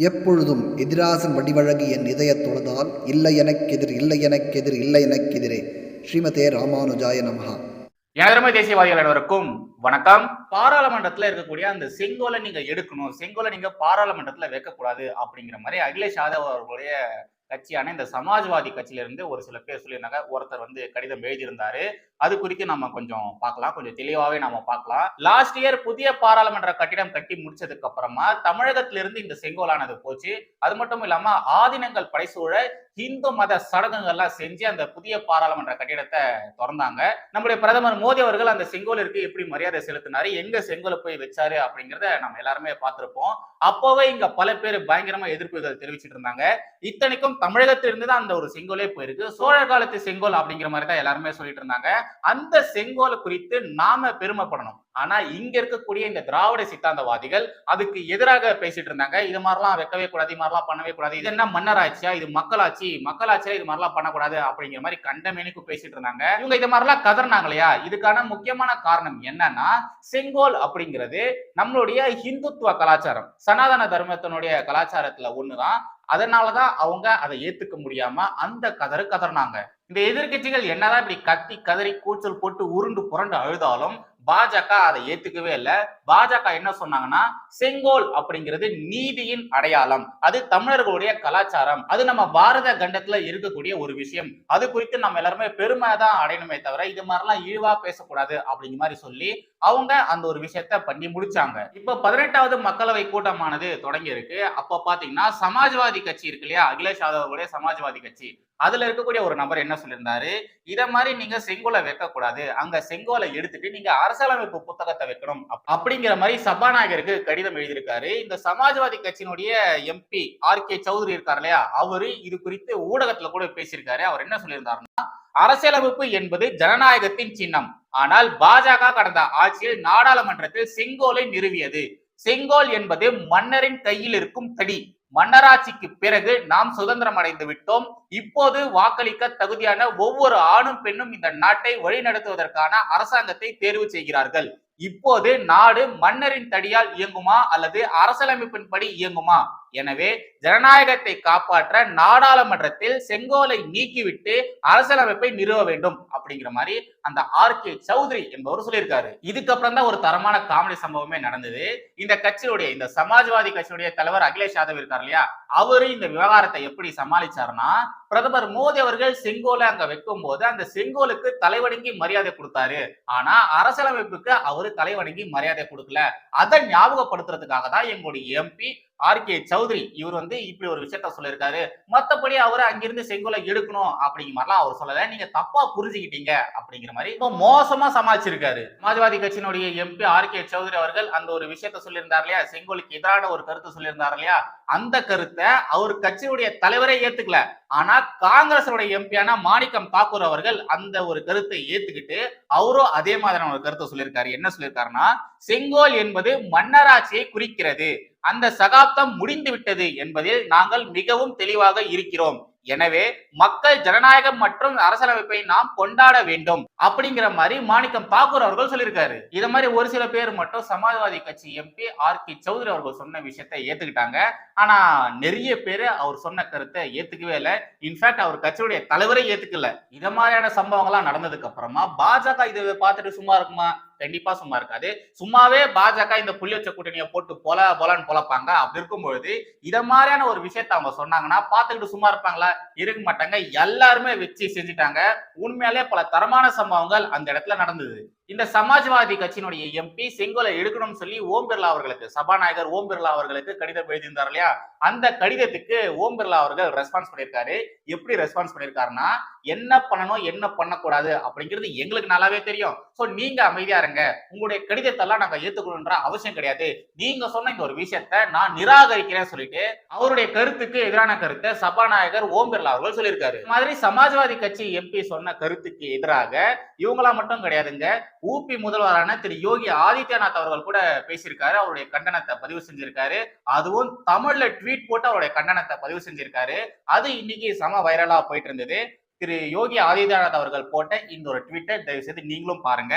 எப்பொழுதும் எதிராசன் வடிவழகு என் தொழுதால் இல்லை எனக்கெதிர் இல்லை எனக்கெதிர் இல்லை எனக்கெதிரே. ஸ்ரீமதே ராமானுஜாய நமஹா. எனதருமை தேசியவாதிகள் அனைவருக்கும் வணக்கம். பாராளுமன்றத்துல இருக்கக்கூடிய அந்த செங்கோலை நீங்க எடுக்கணும். செங்கோலை நீங்க பாராளுமன்றத்துல வைக்கக்கூடாது அப்படிங்கிற மாதிரி அகிலேஷ் யாதவ் அவர்களுடைய கட்சியான இந்த சமாஜ்வாதி கட்சியிலிருந்து ஒரு சில பேர் சொல்லியிருந்தாங்க ஒருத்தர் வந்து கடிதம் எழுதியிருந்தாரு. அது குறித்து நம்ம கொஞ்சம் பார்க்கலாம். கொஞ்சம் தெளிவாகவே நாம பார்க்கலாம். லாஸ்ட் இயர் புதிய பாராளுமன்ற கட்டிடம் கட்டி முடிச்சதுக்கு அப்புறமா தமிழகத்திலிருந்து இந்த செங்கோலானது போச்சு. அது மட்டும் இல்லாம ஆதினங்கள் படைசூழ இந்து மத சடங்குகள்லாம் செஞ்சு அந்த புதிய பாராளுமன்ற கட்டிடத்தை திறந்தாங்க. நம்முடைய பிரதமர் மோடி அவர்கள் அந்த செங்கோலிற்கு எப்படி மரியாதை செலுத்தினாரு எங்க செங்கோலை போய் வச்சாரு அப்படிங்கிறத நம்ம எல்லாருமே பார்த்திருப்போம். அப்போவே இங்க பல பேர் பயங்கரமா எதிர்ப்புகள் தெரிவிச்சிட்டு இருந்தாங்க. இத்தனைக்கும் தமிழகத்திலிருந்து தான் அந்த ஒரு செங்கோலே போயிருக்கு. சோழர் காலத்து செங்கோல் அப்படிங்கிற மாதிரி தான் எல்லாருமே சொல்லிட்டு இருந்தாங்க. அந்த செங்கோலை குறித்து நாம பெருமைப்படணும். ஆனா இங்க இருக்கக்கூடிய இந்த திராவிட சித்தாந்தவாதிகள் அதுக்கு எதிராக பேசிட்டு இருந்தாங்க. இது மாதிரிலாம் வைக்கவே கூடாது இது மாதிரிலாம் பண்ணவே கூடாது. இது என்ன மன்னராட்சியா? இது மக்களாட்சி. மக்களாட்சியா இது மாதிரிலாம் பண்ணக்கூடாது அப்படிங்கிற மாதிரி கண்டமேனிக்கு பேசிட்டு இருந்தாங்க. இவங்க இது மாதிரிலாம் கதறினாங்க இல்லையா இதுக்கான முக்கியமான காரணம் என்னன்னா செங்கோல் அப்படிங்கிறது நம்மளுடைய ஹிந்துத்துவ கலாச்சாரம். சனாதன தர்மத்தினுடைய கலாச்சாரத்துல ஒண்ணுதான். அதனாலதான் அவங்க அதை ஏத்துக்க முடியாம அந்த கதறு கதறினாங்க. இந்த எதிர்கட்சிகள் என்னதான் இப்படி கத்தி கதறி கூச்சல் போட்டு உருண்டு புரண்டு அழுதாலும் பாஜக அதை ஏத்துக்கவே இல்லை. பாஜக என்ன சொன்னாங்கன்னா செங்கோல் அப்படிங்கிறது நீதியின் அடையாளம். அது தமிழர்களுடைய கலாச்சாரம். அது நம்ம பாரத கண்டத்துல இருக்கக்கூடிய ஒரு விஷயம். அது குறித்து நம்ம எல்லாருமே பெருமை தான் அடையணுமே தவிர இது மாதிரிலாம் இழிவா பேசக்கூடாது அப்படிங்கிற மாதிரி சொல்லி அவங்க அந்த ஒரு விஷயத்த பண்ணி முடிச்சாங்க. இப்ப பதினெட்டாவது மக்களவை கூட்டமானது தொடங்கி இருக்கு. அப்ப பாத்தீங்கன்னா சமாஜ்வாதி கட்சி இருக்கு இல்லையா? அகிலேஷ் யாதவுடைய சமாஜ்வாதி கட்சி. அதுல இருக்கக்கூடிய ஒரு நபர் என்ன சொல்லியிருந்தாரு? இத மாதிரி நீங்க செங்கோலை வைக்க கூடாது அங்க செங்கோலை எடுத்துட்டு நீங்க அரசு அரசியலமைப்பு புத்தகத்தை வைக்கணும் அப்படிங்கிற மாதிரி சபாநாயகருக்கு கடிதம் எழுதியிருக்காரு. இந்த சமாஜ்வாதி கட்சியினுடைய எம்பி ஆர் கே சௌத்ரி இருக்கார் இல்லையா? அவரு இது குறித்து ஊடகத்துல கூட பேசியிருக்காரு. அவர் என்ன சொல்லியிருந்தாருன்னா அரசியலமைப்பு என்பது ஜனநாயகத்தின் சின்னம். ஆனால் பாஜக கடந்த ஆட்சியில் நாடாளுமன்றத்தில் செங்கோலை நிறுவியது. செங்கோல் என்பது மன்னரின் கையில் இருக்கும் தடி. மன்னராட்சிக்கு பிறகு நாம் சுதந்திரம் அடைந்து விட்டோம். இப்போது வாக்களிக்க தகுதியான ஒவ்வொரு ஆணும் பெண்ணும் இந்த நாட்டை வழிநடத்துவதற்கான அரசாங்கத்தை தேர்வு செய்கிறார்கள். இப்போது நாடு மன்னரின் தடியால் இயங்குமா அல்லது அரசியலமைப்பின்படி இயங்குமா? எனவே ஜனநாயகத்தை காப்பாற்ற நாடாளுமன்றத்தில் செங்கோலை நீக்கிவிட்டு அரசியலமைப்பை நிறுவ வேண்டும் அப்படிங்கிற மாதிரி அந்த ஆர் கே சௌத்ரி என்பவர் சொல்லியிருக்காரு. இதுக்கப்புறம் தான் ஒரு தரமான காமெடி சம்பவமே நடந்தது. இந்த கட்சியுடைய இந்த சமாஜ்வாதி கட்சியுடைய தலைவர் அகிலேஷ் யாதவ் இருக்கார் இல்லையா? அவரு இந்த விவகாரத்தை எப்படி சமாளிச்சாருன்னா பிரதமர் மோடி அவர்கள் செங்கோலை அங்க வைக்கும் போது அந்த செங்கோலுக்கு தலைவணங்கி மரியாதை கொடுத்தாரு. ஆனா அரசியலமைப்புக்கு அவரு தலைவணங்கி மரியாதை கொடுக்கல. அதை ஞாபகப்படுத்துறதுக்காக தான் எங்களுடைய எம்பி ஆர் கே சௌத்ரி இவர் வந்து இப்படி ஒரு விஷயத்த சொல்லியிருக்காரு. மத்தபடி அவரை அங்கிருந்து செங்கோலை எடுக்கணும் அப்படிங்கிற மாதிரிலாம் அவர் சொல்லல. நீங்க தப்பா புரிஞ்சுக்கிட்டீங்க அப்படிங்கிற மாதிரி இப்போ மோசமா சமாளிச்சிருக்காரு. சமாஜ்வாதி கட்சியினுடைய எம்பி ஆர் கே சௌத்ரி அவர்கள் அந்த ஒரு விஷயத்த சொல்லியிருந்தார் இல்லையா? செங்கோலுக்கு எதிரான ஒரு கருத்து சொல்லியிருந்தார் இல்லையா? அந்த கருத்தை அவர் கட்சியுடைய தலைவரே ஏத்துக்கல. ஆனா காங்கிரஸோட எம்பியான மாணிக்கம் தாக்கூர் அவர்கள் அந்த ஒரு கருத்தை ஏத்துக்கிட்டு அவரும் அதே மாதிரியான ஒரு கருத்தை சொல்லியிருக்காரு. என்ன சொல்லியிருக்காருன்னா செங்கோல் என்பது மன்னராட்சியை குறிக்கிறது. அந்த சகாப்தம் முடிந்து விட்டது என்பதில் நாங்கள் மிகவும் தெளிவாக இருக்கிறோம். எனவே மக்கள் ஜனநாயகம் மற்றும் அரசியலமைப்பை நாம் கொண்டாட வேண்டும் அப்படிங்கிற மாதிரி மாணிக்கம் தாக்கூர் அவர்கள் சொல்லியிருக்காரு. இத மாதிரி ஒரு சில பேர் மட்டும் சமாஜ்வாதி கட்சி எம்பி ஆர் கே சௌத்ரி அவர்கள் சொன்ன விஷயத்தை ஏத்துக்கிட்டாங்க. ஆனா நிறைய பேர் அவர் சொன்ன கருத்தை ஏத்துக்கவே இல்லை. இன்ஃபேக்ட் அவர் கட்சியுடைய தலைவரே ஏத்துக்கல. இத மாதிரியான சம்பவங்கள்லாம் நடந்ததுக்கு அப்புறமா பாஜக இதை பார்த்துட்டு சும்மா இருக்குமா? கண்டிப்பா சும்மா இருக்காது. சும்மாவே பாஜக இந்த புள்ளியச்ச கூட்டணியை போட்டு பொல பொலன்னு பொலப்பாங்க. அப்படி இருக்கும்பொழுது இதை மாதிரியான ஒரு விஷயத்த அவங்க சொன்னாங்கன்னா பார்த்துக்கிட்டு சும்மா இருப்பாங்களா? இருக்க மாட்டாங்க. எல்லாருமே வச்சு செஞ்சுட்டாங்க. உண்மையாலே பல தரமான சம்பவங்கள் அந்த இடத்துல நடந்தது. இந்த சமாஜ்வாதி கட்சியினுடைய எம்பி செங்கோலை எடுக்கணும்னு சொல்லி ஓம் பிர்லா அவர்களுக்கு சபாநாயகர் ஓம் பிர்லா அவர்களுக்கு கடிதம் எழுதியிருந்தார் இல்லையா? அந்த கடிதத்துக்கு ஓம் பிர்லா அவர்கள் ரெஸ்பான்ஸ் பண்ணியிருக்காரு. எப்படி ரெஸ்பான்ஸ் பண்ணியிருக்காருன்னா என்ன பண்ணணும் என்ன பண்ணக்கூடாது அப்படிங்கிறது எங்களுக்கு நல்லாவே தெரியும். ஸோ நீங்க அமைதியா இருங்க. உங்களுடைய கடிதத்தெல்லாம் நாங்க ஏற்றுக்கணுன்ற அவசியம் கிடையாது. நீங்க சொன்ன இந்த ஒரு விஷயத்த நான் நிராகரிக்கிறேன் சொல்லிட்டு அவருடைய கருத்துக்கு எதிரான கருத்தை சபாநாயகர் ஓம் பிர்லா அவர்கள் சொல்லியிருக்காரு. மாதிரி சமாஜ்வாதி கட்சி எம்பி சொன்ன கருத்துக்கு எதிராக இவங்களா மட்டும் கிடையாதுங்க. ஊபி முதல்வரான திரு யோகி ஆதித்யநாத் அவர்கள் கூட பேசியிருக்காரு. அவருடைய கண்டனத்தை பதிவு செஞ்சிருக்காரு. அதுவும் தமிழ்ல ட்வீட் போட்டு அவருடைய கண்டனத்தை பதிவு செஞ்சிருக்காரு. அது இன்னைக்கு சம வைரலா போயிட்டு இருந்தது. திரு யோகி ஆதித்யநாத் அவர்கள் போட்ட இந்த ஒரு ட்விட்டர் தயவு செய்து நீங்களும் பாருங்க.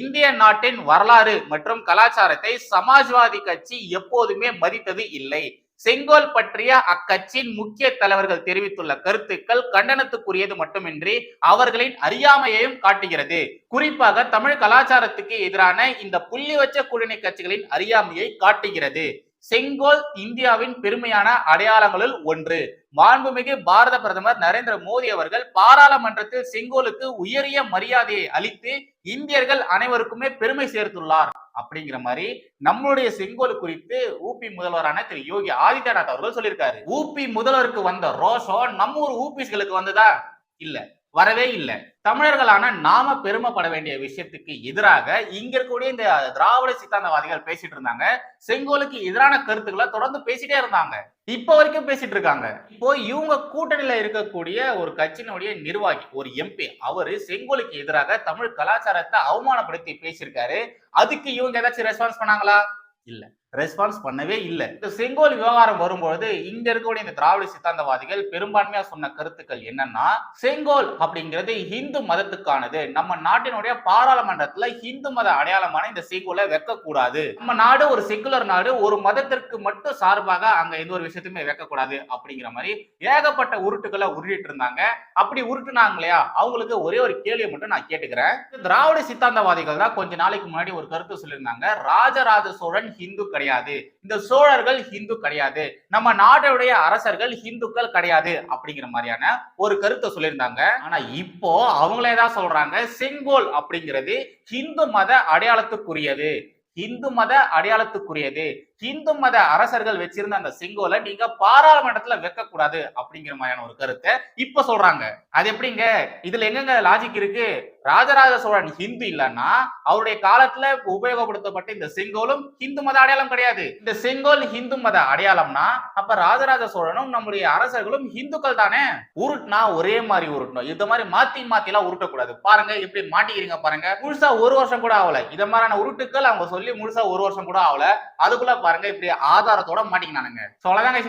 இந்திய நாட்டின் வரலாறு மற்றும் கலாச்சாரத்தை சமாஜ்வாதி கட்சி எப்போதுமே மதித்தது இல்லை. செங்கோல் பற்றிய அக்கட்சியின் முக்கிய தலைவர்கள் தெரிவித்துள்ள கருத்துக்கள் கண்டனத்துக்குரியது மட்டுமின்றி அவர்களின் அறியாமையையும் காட்டுகிறது. குறிப்பாக தமிழ் கலாச்சாரத்துக்கு எதிரான இந்த புள்ளி வச்ச கூட்டணி கட்சிகளின் அறியாமையை காட்டுகிறது. செங்கோல் இந்தியாவின் பெருமையான அடையாளங்களுள் ஒன்று. மாண்புமிகு பாரத பிரதமர் நரேந்திர மோடி அவர்கள் பாராளுமன்றத்தில் செங்கோலுக்கு உயரிய மரியாதையை அளித்து இந்தியர்கள் அனைவருக்குமே பெருமை சேர்த்துள்ளார். அப்படிங்கிற மாதிரி நம்மளுடைய செங்கோல் குறித்து ஊபி முதல்வரான திரு யோகி ஆதித்யநாத் அவர்கள் சொல்லியிருக்காரு. ஊபி முதல்வருக்கு வந்த ரோஷம் நம்ம ஊர் ஊபிஸ்களுக்கு வந்ததா? இல்ல. வரவே இல்லை. தமிழர்களான நாம பெருமைப்பட வேண்டிய விஷயத்துக்கு எதிராக இங்க இருக்கக்கூடிய இந்த திராவிட சித்தாந்தவாதிகள் பேசிட்டு இருந்தாங்க. செங்கோலுக்கு எதிரான கருத்துக்களை தொடர்ந்து பேசிட்டே இருந்தாங்க. இப்போ வரைக்கும் பேசிட்டு இருக்காங்க. இப்போ இவங்க கூட்டணியில இருக்கக்கூடிய ஒரு கட்சியினுடைய நிர்வாகி ஒரு எம்பி அவரு செங்கோலுக்கு எதிராக தமிழ் கலாச்சாரத்தை அவமானப்படுத்தி பேசியிருக்காரு. அதுக்கு இவங்க ஏதாச்சும் ரெஸ்பான்ஸ் பண்ணாங்களா? இல்லை. ரெஸ்பான்ஸ் பண்ணவே இல்லை. இந்த செங்கோல் விவகாரம் வரும்பொழுது இங்க இருக்கக்கூடிய இந்த திராவிட சித்தாந்தவாதிகள் பெரும்பான்மையா சொன்ன கருத்துக்கள் என்னன்னா செங்கோல் அப்படிங்கிறது இந்து மதத்துக்கானது. நம்ம நாட்டினுடைய பாராளுமன்றத்துல இந்து மத அடையாளமான இந்த செங்கோலை வைக்கக்கூடாது. நம்ம நாடு ஒரு செக்குலர் நாடு ஒரு மதத்திற்கு மட்டும் சார்பாக அங்க எந்த ஒரு விஷயத்தையுமே வைக்கக்கூடாது அப்படிங்கிற மாதிரி ஏகப்பட்ட உருட்டுகளை உருட்டிட்டு இருந்தாங்க. அப்படி உருட்டுனாங்க இல்லையா அவங்களுக்கு ஒரே ஒரு கேள்வியை மட்டும் நான் கேட்டுக்கிறேன். இந்த திராவிட சித்தாந்தவாதிகள் தான் கொஞ்ச நாளைக்கு முன்னாடி ஒரு கருத்து சொல்லியிருந்தாங்க. ராஜராஜ சோழன் ஹிந்து கிடையாது. இந்த சோழர்கள் ஹிந்து கிடையாது. நம்ம நாட்டுடைய அரசர்கள் ஹிந்துக்கள் கிடையாது அப்படிங்கிற மாதிரியான ஒரு கருத்தை சொல்லியிருந்தாங்க. ஆனா இப்போ அவங்களே தான் சொல்றாங்க செங்கோல் அப்படிங்கிறது ஹிந்து மத அடையாளத்துக்குரியது. இந்து மத அடையாளத்துக்குரியது. இந்து மத அரசர்கள் வச்சிருந்த அந்த செங்கோலை நீங்க பாராளுமன்றத்துல வைக்க கூடாது அப்படிங்கிற மாதிரியான ஒரு கருத்தை இப்ப சொல்றாங்க. அது எப்படிங்க? இதுல எங்கெங்க லாஜிக் இருக்கு? ராஜராஜ சோழன் ஹிந்து இல்லைன்னா அவருடைய காலத்துல உபயோகப்படுத்தப்பட்ட இந்த செங்கோலும் ஹிந்து மத அடையாளம் கிடையாது. இந்த செங்கோல் ஹிந்து மத அடையாளம்னா அப்ப ராஜராஜ சோழனும் நம்முடைய அரசர்களும் ஹிந்துக்கள் தானே? உருட்டுனா ஒரே மாதிரி உருட்டணும். இந்த மாதிரி மாத்தி மாத்தி எல்லாம் உருட்டக்கூடாது. பாருங்க எப்படி மாட்டிக்கிறீங்க பாருங்க. முழுசா ஒரு வருஷம் கூட ஆகல. இத மாதிரியான உருட்டுக்கள் அவங்க சொல்லி முழுசா ஒரு வருஷம் கூட ஆகல. அதுக்குள்ள பாருங்க இப்படி ஆதாரத்தோட மாட்டிக்கினானுங்க. ஸோ அவ்வளவுதான் guys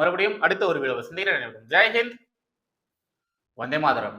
மறுபடியும் அடுத்த ஒரு வீடியோ சந்திக்கிறேன். ஜெய்ஹிந்த் வந்தே மாதரம்.